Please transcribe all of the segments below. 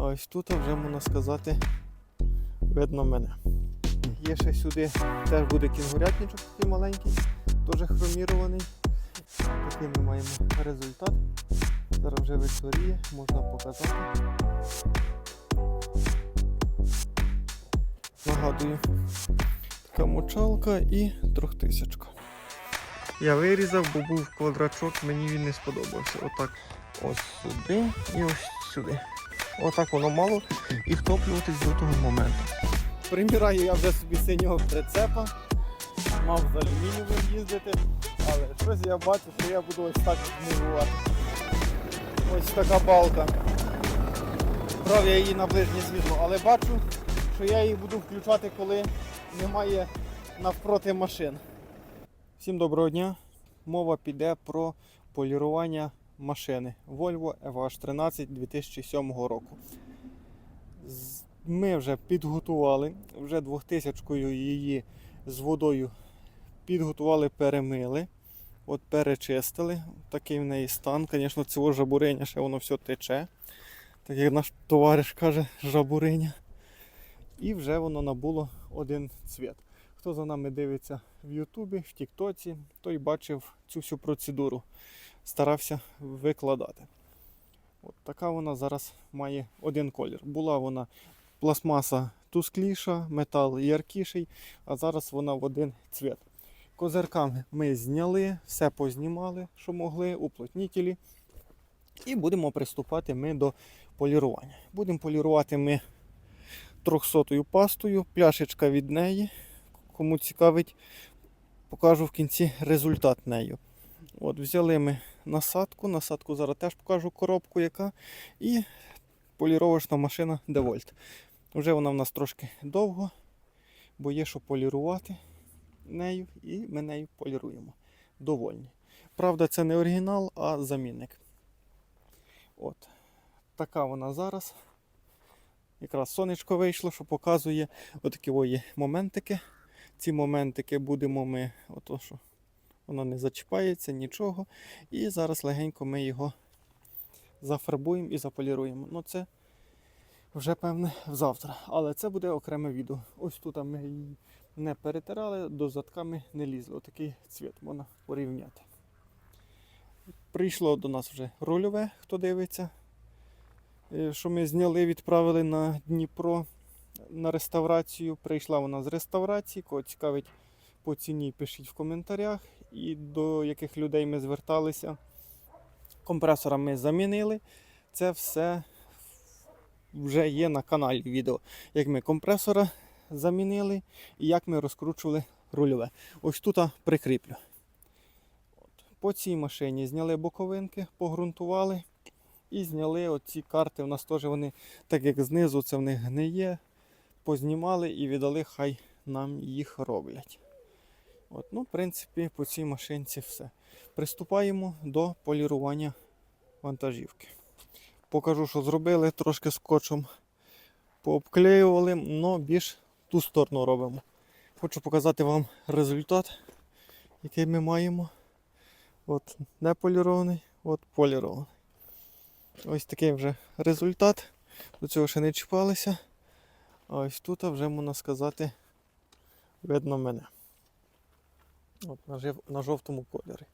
А ось тут вже можна сказати, видно мене. Є ще сюди, теж буде кінгурятничок такий маленький, теж хромірований. Такий ми маємо результат. Зараз вже вечоріє, можна показати. Нагадую, така мочалка і трьохтисячка. Я вирізав, бо був квадрачок, мені він не сподобався. Отак ось сюди і ось сюди. Отак воно мало і втоплюватись до того моменту. Приміраю я вже собі синього прицепа. Мав з алюмінієвим їздити, але щось я бачу, що я буду ось так змивувати. Ось така балка. Брав я її на ближнє світло, але бачу, що я її буду включати, коли немає навпроти машин. Всім доброго дня. Мова піде про полірування машини Volvo FH13 2007 року. Ми вже підготували, вже 2000 її з водою підготували, перемили, от перечистили. Такий в неї стан. Звісно, цього жабуриня ще воно все тече. Так як наш товариш каже, жабуриня. І вже воно набуло один цвіт. Хто за нами дивиться в Ютубі, в Тіктоці, той бачив цю всю процедуру. Старався викладати. От така вона зараз має один колір. Була вона пластмаса тускліша, метал яркіший, а зараз вона в один цвіт. Козирками ми зняли, все познімали, що могли, уплотнітелі. І будемо приступати ми до полірування. Будемо полірувати ми 300 пастою, пляшечка від неї. Кому цікавить, покажу в кінці результат нею. От, взяли ми насадку, насадку зараз теж покажу коробку, яка. І поліровочна машина DeWalt. Вже вона в нас трошки довго, бо є що полірувати нею, і ми нею поліруємо. Довольні. Правда, це не оригінал, а замінник. От. Така вона зараз. Якраз сонечко вийшло, що показує отакі о є моментики. Ці моментики будемо ми, ото що воно не зачіпається, нічого. І зараз легенько ми його зафарбуємо і заполіруємо. Ну це вже певне завтра. Але це буде окреме відео. Ось тут ми її не перетирали, до затками не лізли. Отакий цвіт можна порівняти. Прийшло до нас вже рольове, хто дивиться. Е, Що ми зняли, відправили на Дніпро на реставрацію. Прийшла вона з реставрації. Кого цікавить по ціні, пишіть в коментарях. І до яких людей ми зверталися. Компресора ми замінили. Це все вже є на каналі відео. Як ми компресора замінили і як ми розкручували рульове. Ось тут прикріплю. По цій машині зняли боковинки, погрунтували і зняли оці карти. У нас теж вони, так як знизу це в них гниє, познімали і віддали, хай нам їх роблять. От, ну, в принципі, по цій машинці все. Приступаємо до полірування вантажівки. Покажу, що зробили, трошки скотчем пообклеювали, але більш ту сторону робимо. Хочу показати вам результат, який ми маємо. От не полірований, от полірований. Ось такий вже результат. До цього ще не чіпалися. А ось тут вже можна сказати, видно мене. От на, на жовтому кольорі.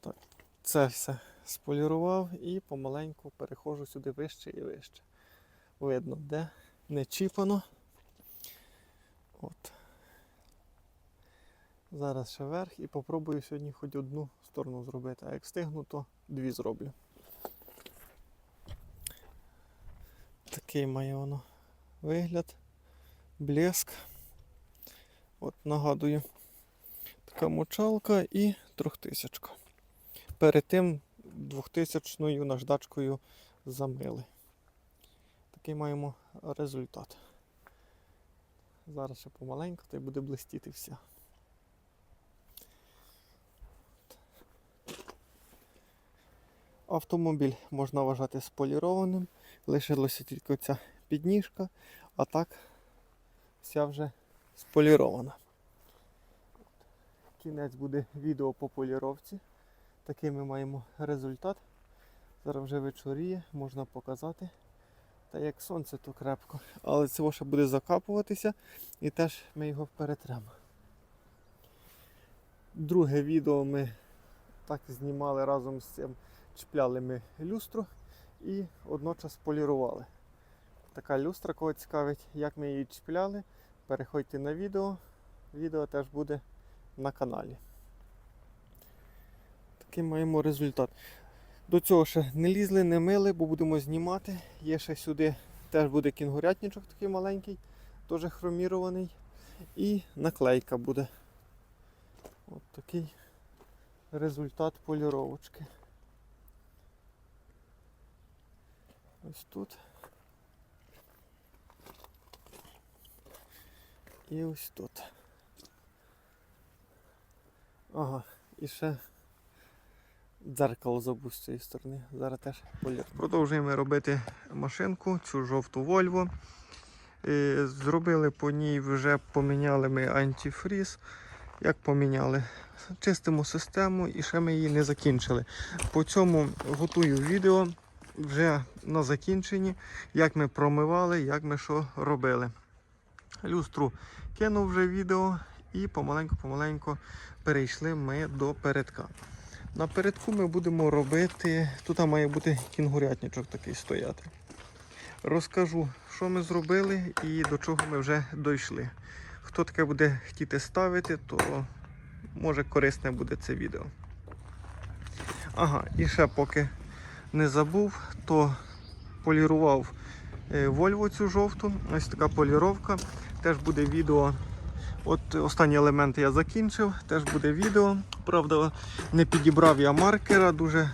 Так, це все сполірував і помаленьку переходжу сюди вище і вище. Видно, де не чіпано. От. Зараз ще вверх і попробую сьогодні хоч одну сторону зробити, а як встигну, то дві зроблю. Такий має воно вигляд, блеск. От нагадую, така мочалка і трьохтисячка. Перед тим 2000 наждачкою замили. Такий маємо результат. Зараз ще помаленьку, та й буде блистіти вся. Автомобіль можна вважати сполірованим. Лишилося тільки ця підніжка, а так вся вже сполірована. Кінець буде відео по поліровці. Такий ми маємо результат. Зараз вже вечоріє, можна показати. Та як сонце, то крепко. Але це ще буде закапуватися і теж ми його перетремо. Друге відео ми так знімали разом з цим. Чіпляли ми люстру і одночас полірували. Така люстра, кого цікавить, як ми її чіпляли. Переходьте на відео. Відео теж буде на каналі. Такий маємо результат. До цього ще не лізли, не мили, бо будемо знімати. Є ще сюди теж буде кінгурятничок такий маленький, теж хромірований. І наклейка буде. От такий результат поліровочки. Ось тут. І ось тут. Ага, і ще дзеркало забув з цієї сторони. Зараз теж полір. Продовжуємо робити машинку, цю жовту Volvo. Е, Зробили по ній, вже поміняли ми антифріз. Як поміняли? Чистимо систему і ще ми її не закінчили. По цьому готую відео вже на закінченні, як ми промивали, як ми що робили. Люстру кинув вже відео і помаленьку-помаленьку перейшли ми до передка. На передку ми будемо робити, тут має бути кінгурятничок такий стояти. Розкажу, що ми зробили і до чого ми вже дійшли. Хто таке буде хотіти ставити, то може корисне буде це відео. Ага, і ще поки не забув, то полірував е, Volvo цю жовту. Ось така поліровка. Теж буде відео. От останні елементи я закінчив, теж буде відео. Правда, не підібрав я маркера, дуже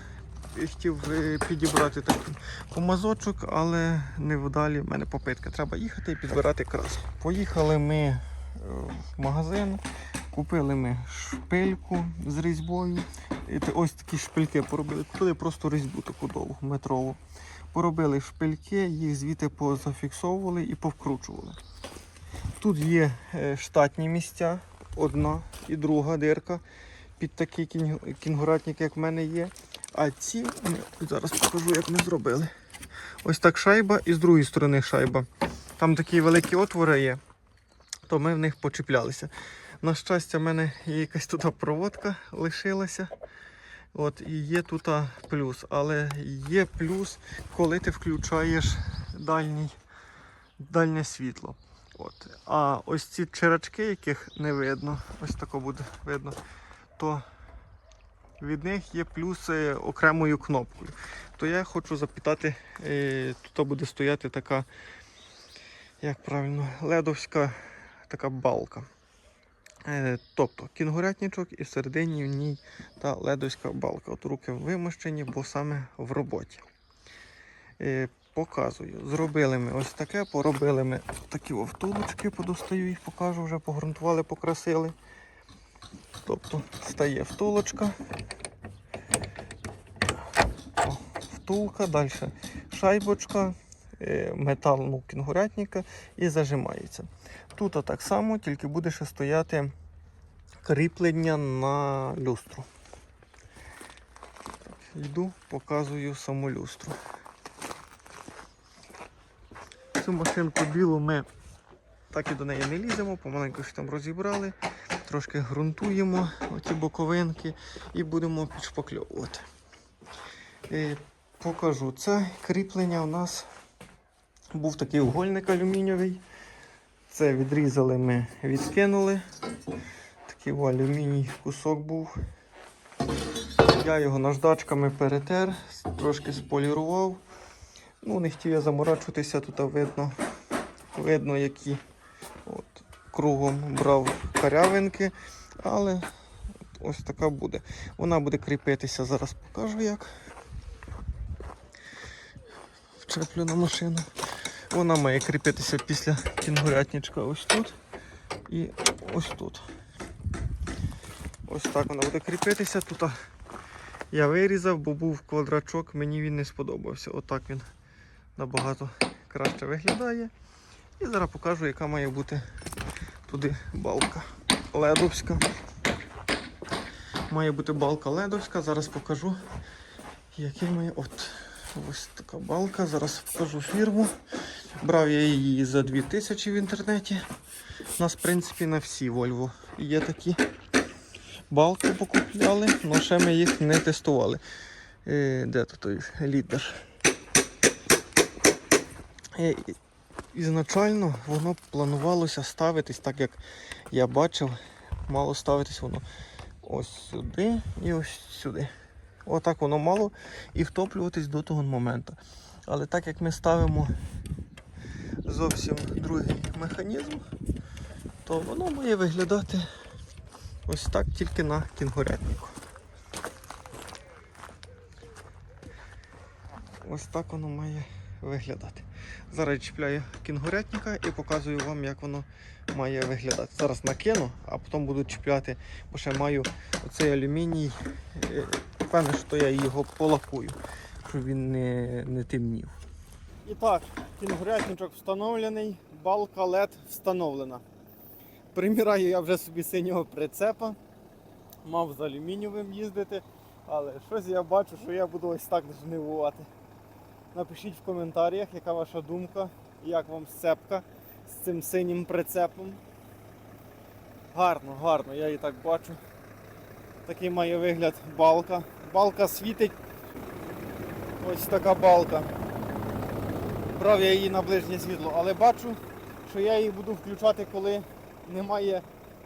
хотів е, підібрати такий помазочок, але не вдалі в мене попитка. Треба їхати і підбирати краску. Поїхали ми е, в магазин, купили ми шпильку з різьбою. Ось такі шпильки поробили. Купили просто різьбу таку довгу, метрову. Поробили шпильки, їх звідти позафіксовували і повкручували. Тут є е, штатні місця, одна і друга дирка під такий кінгуратник, як в мене є. А ці зараз покажу, як ми зробили. Ось так шайба і з другої сторони шайба. Там такі великі отвори є, то ми в них почіплялися. На щастя, в мене є якась тут проводка лишилася. От, і є тут плюс. Але є плюс, коли ти включаєш дальній, дальнє світло. От. А ось ці черачки, яких не видно, ось тако буде видно, то від них є плюси окремою кнопкою. То я хочу запитати, е, тут буде стояти така, як правильно, ледовська така балка. Е, Тобто кінгурятничок і всередині в ній та ледовська балка. От руки вимощені, бо саме в роботі. Показую. Зробили ми ось таке, поробили ми такі втулочки, подостаю їх, покажу, вже погрунтували, покрасили. Тобто стає втулочка. Втулка, далі шайбочка, е, метал ну, кінгурятника і зажимається. Тут так само, тільки буде ще стояти кріплення на люстру. Йду, показую саму люстру. Цю машинку білу ми так і до неї не ліземо, помаленьку там розібрали, трошки ґрунтуємо оті боковинки і будемо підшпакльовувати. Е, Покажу. Це кріплення у нас був такий угольник алюмінієвий. Це відрізали ми, відкинули. Такий алюміній кусок був. Я його наждачками перетер, трошки сполірував. Ну, не хотів я заморачуватися, тут видно, видно, які от, кругом брав карявинки, але ось така буде. Вона буде кріпитися, зараз покажу як. Вчеплю на машину. Вона має кріпитися після кінгурятничка ось тут і ось тут. Ось так вона буде кріпитися. Тут я вирізав, бо був квадрачок, мені він не сподобався. Отак він набагато краще виглядає. І зараз покажу, яка має бути туди балка ледовська. Має бути балка ледовська, зараз покажу, який має. От, Ось така балка. Зараз покажу фірму. Брав я її за 2000 в інтернеті. У нас, в принципі, на всі Volvo є такі. Балки покупляли, але ще ми їх не тестували. Е, де тут той лідер? Е, Ізначально воно планувалося ставитись, так як я бачив, мало ставитись воно ось сюди і ось сюди. Отак воно мало і втоплюватись до того моменту. Але так як ми ставимо зовсім другий механізм, то воно має виглядати ось так тільки на кінгурятнику. Ось так воно має виглядати. Зараз чіпляю кінгурятника і показую вам, як воно має виглядати. Зараз накину, а потім буду чіпляти, бо ще маю оцей алюміній. Е, Певне, що я його полакую, щоб він не, не темнів. І так, кінгурятничок встановлений, балка LED встановлена. Приміряю я вже собі синього прицепа. Мав з алюмінієвим їздити, але щось я бачу, що я буду ось так жнивувати. Напишіть в коментарях, яка ваша думка, як вам сцепка з цим синім прицепом. Гарно, гарно, я її так бачу. Такий має вигляд балка. Балка світить. Ось така балка. Брав я її на ближнє світло, але бачу, що я її буду включати, коли немає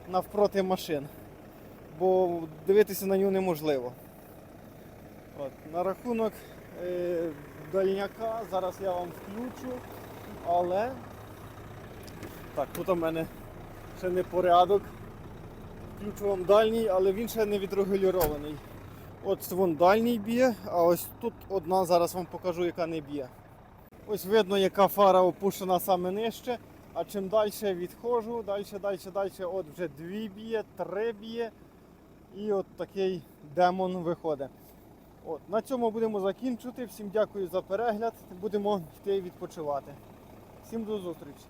навпроти машин. Бо дивитися на нього неможливо. От, на рахунок е, дальняка зараз я вам включу, але так, тут у мене ще не порядок. Включу вам дальній, але він ще не відрегулірований. От вон дальній б'є, а ось тут одна, зараз вам покажу, яка не б'є. Ось видно, яка фара опущена саме нижче. А чим далі відходжу, далі, далі, далі, от вже дві б'є, три б'є. І от такий демон виходить. От, на цьому будемо закінчувати. Всім дякую за перегляд. Будемо йти відпочивати. Всім до зустрічі.